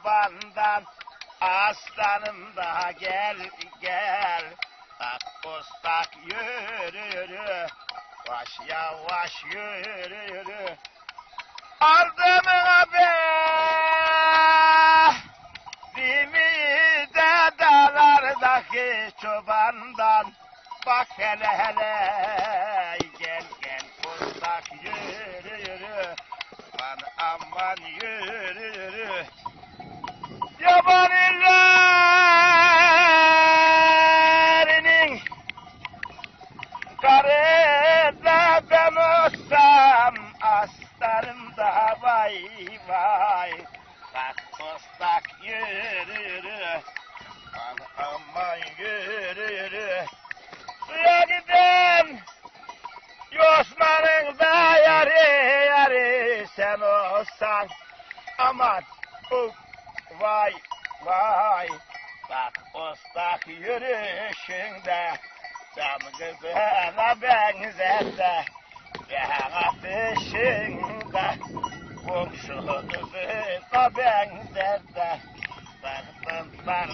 çobandan Aslanım da gel gel. Tak postak yürü yürü. Yavaş yavaş yürü yürü. Aldım be Dimi de dağlardaki çobandan. Bak hele hele. Gel gel. Postak yürü yürü. Aman aman yürü Karıda ben olsam astarım da vay vay. Tak postak yürü yürü Aman yürü yürü Suya giden Yosmanın da yarı yarı sen olsan. Aman uf vay vay. Bak ostak yürüyüşünde Cam kızına benzer de Ben ateşinde Komşu kızına benzer de Bak bak bak